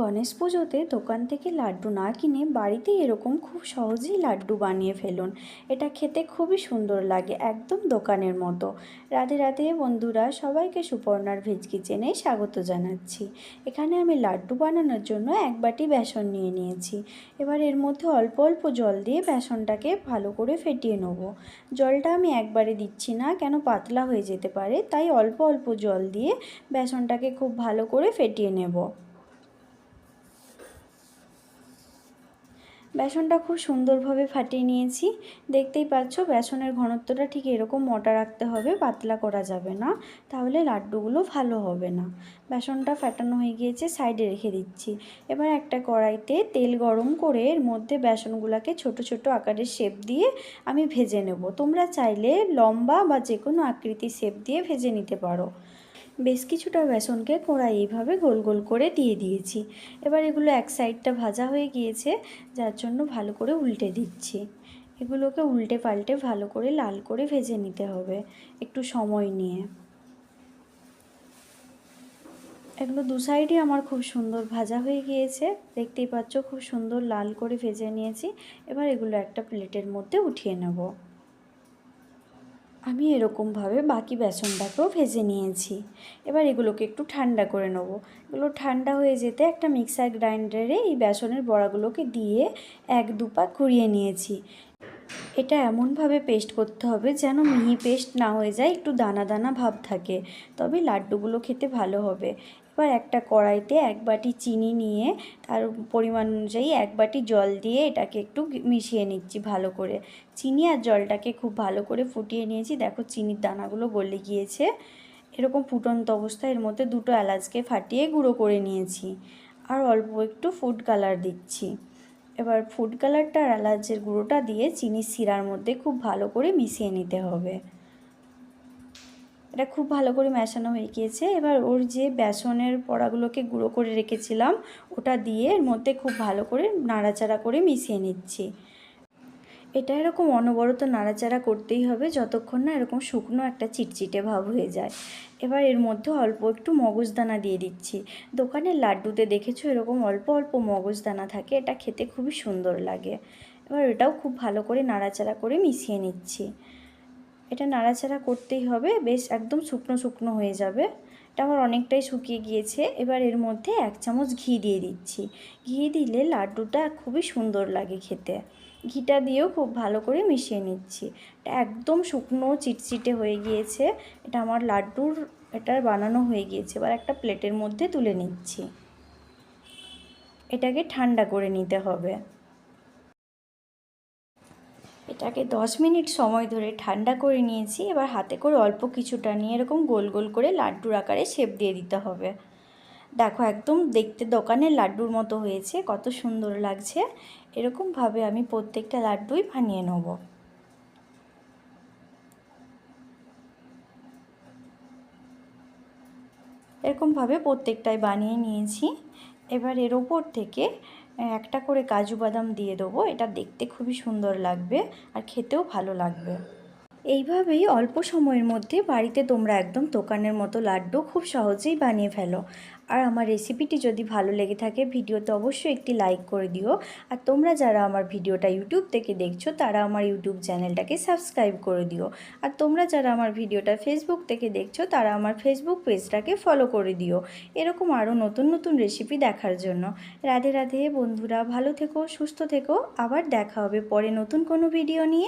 গণেশ পুজোতে দোকান থেকে লাড্ডু না কিনে বাড়িতে এরকম খুব সহজেই লাড্ডু বানিয়ে ফেলুন। এটা খেতে খুবই সুন্দর লাগে, একদম দোকানের মতো। রাতে রাতে বন্ধুরা, সবাইকে সুপর্ণার ভেজ কিচেনে স্বাগত জানাচ্ছি। এখানে আমি লাড্ডু বানানোর জন্য এক বাটি বেসন নিয়ে নিয়েছি। এবার এর মধ্যে অল্প অল্প জল দিয়ে বেসনটাকে ভালো করে ফেটিয়ে নেব। জলটা আমি একবারে দিচ্ছি না, কেন পাতলা হয়ে যেতে পারে, তাই অল্প অল্প জল দিয়ে বেসনটাকে খুব ভালো করে ফেটিয়ে নেব। বেসনটা খুব সুন্দরভাবে ফাটিয়ে নিয়েছি। দেখতেই পাচ্ছ, বেসনের ঘনত্বটা ঠিক এরকম মোটা রাখতে হবে, পাতলা করা যাবে না। তাহলে লাড্ডুগুলো ভালো হবে না। বেসনটা ফাটানো হয়ে গিয়েছে, সাইডে রেখে দিচ্ছি। এবার একটা কড়াইতে তেল গরম করে এর মধ্যে বেসনগুলোকে ছোট ছোট আকারের শেপ দিয়ে আমি ভেজে নেব। তোমরা চাইলে লম্বা বা যে কোনো আকৃতির শেপ দিয়ে ভেজে নিতে পারো। বেশ কিছুটা বেসনকে কড়াই এইভাবে গোল গোল করে দিয়ে দিয়েছি। এবার এগুলো এক সাইডটা ভাজা হয়ে গিয়েছে, যার জন্য ভালো করে উল্টে দিচ্ছি। এগুলোকে উল্টে পাল্টে ভালো করে লাল করে ভেজে নিতে হবে, একটু সময় নিয়ে। এগুলো দু সাইডই আমার খুব সুন্দর ভাজা হয়ে গিয়েছে, দেখতেই পাচ্ছ খুব সুন্দর লাল করে ভেজে নিয়েছি। এবার এগুলো একটা প্লেটের মধ্যে উঠিয়ে নেব। আমি এরকমভাবে বাকি বেসনটাকেও ভেজে নিয়েছি। এবার এগুলোকে একটু ঠান্ডা করে নেব। এগুলো ঠান্ডা হয়ে যেতে একটা মিক্সার গ্রাইন্ডারে এই বেসনের বড়াগুলোকে দিয়ে এক দুপা কুড়িয়ে নিয়েছি। এটা এমনভাবে পেস্ট করতে হবে যেন মিহি পেস্ট না হয়ে যায়, একটু দানা দানা ভাব থাকে। তবে লাড্ডুগুলো খেতে ভালো হবে। এবার একটা কড়াইতে এক বাটি চিনি নিয়ে তার পরিমাণ অনুযায়ী এক বাটি জল দিয়ে এটাকে একটু মিশিয়ে নিচ্ছি ভালো করে। চিনি আর জলটাকে খুব ভালো করে ফুটিয়ে নিয়েছি। দেখো চিনির দানাগুলো গলে গিয়েছে। এরকম ফুটন্ত অবস্থায় এর মধ্যে দুটো এলাচকে ফাটিয়ে গুঁড়ো করে নিয়েছি। আর অল্প একটু ফুড কালার দিচ্ছি। এবার ফুড কালারটা আর এলাচের গুঁড়োটা দিয়ে চিনির শিরার মধ্যে খুব ভালো করে মিশিয়ে নিতে হবে। এটা খুব ভালো করে মেশানো হয়ে গিয়েছে। এবার ওর যে বেসনের পড়াগুলোকে গুঁড়ো করে রেখেছিলাম, ওটা দিয়ে এর মধ্যে খুব ভালো করে নাড়াচাড়া করে মিশিয়ে নিচ্ছি। এটা এরকম অনবরত নাড়াচাড়া করতেই হবে, যতক্ষণ না এরকম শুকনো একটা চিটচিটে ভাব হয়ে যায়। এবার এর মধ্যে অল্প একটু মগজদানা দিয়ে দিচ্ছি। দোকানের লাড্ডুতে দেখেছ এরকম অল্প অল্প মগজদানা থাকে, এটা খেতে খুবই সুন্দর লাগে। এবার এটাও খুব ভালো করে নাড়াচাড়া করে মিশিয়ে নিচ্ছি। এটা নাড়াচাড়া করতেই হবে। বেশ একদম শুকনো শুকনো হয়ে যাবে। এটা আমার অনেকটাই শুকিয়ে গিয়েছে। এবার এর মধ্যে এক চামচ ঘি দিয়ে দিচ্ছি। ঘি দিলে লাড্ডুটা খুবই সুন্দর লাগে খেতে। ঘিটা দিয়েও খুব ভালো করে মিশিয়ে নিচ্ছি। এটা একদম শুকনো, চিটচিটে হয়ে গিয়েছে। এটা আমার লাড্ডুর, এটা বানানো হয়ে গিয়েছে। এবার একটা প্লেটের মধ্যে তুলে নিচ্ছি। এটাকে ঠান্ডা করে নিতে হবে। এটাকে দশ মিনিট সময় ধরে ঠান্ডা করে নিয়েছি, এবার হাতে করে অল্প কিছুটা নিয়ে এরকম গোল গোল করে লাড্ডুর আকারে শেপ দিয়ে দিতে হবে। দেখো একদম দেখতে দোকানের লাড্ডুর মতো হয়েছে, কত সুন্দর লাগছে। এরকমভাবে আমি প্রত্যেকটা লাড্ডুই বানিয়ে নেব। এরকমভাবে প্রত্যেকটাই বানিয়ে নিয়েছি। এবার এর ওপর থেকে একটা করে কাজু বাদাম দিয়ে দেবো। এটা দেখতে খুবই সুন্দর লাগবে আর খেতেও ভালো লাগবে। এইভাবেই অল্প সময়ের মধ্যে বাড়িতে তোমরা একদম দোকানের মতো লাড্ডু খুব সহজেই বানিয়ে ফেলো। আর আমার রেসিপিটি যদি ভালো লেগে থাকে, ভিডিওতে অবশ্যই একটি লাইক করে দিও। আর তোমরা যারা আমার ভিডিওটা ইউটিউব থেকে দেখছ, তারা আমার ইউটিউব চ্যানেলটাকে সাবস্ক্রাইব করে দিও। আর তোমরা যারা আমার ভিডিওটা ফেসবুক থেকে দেখছ, তারা আমার ফেসবুক পেজটাকে ফলো করে দিও। এরকম আরও নতুন নতুন রেসিপি দেখার জন্য। রাধে রাধে বন্ধুরা, ভালো থেকো, সুস্থ থেকো। আবার দেখা হবে পরে নতুন কোনো ভিডিও নিয়ে।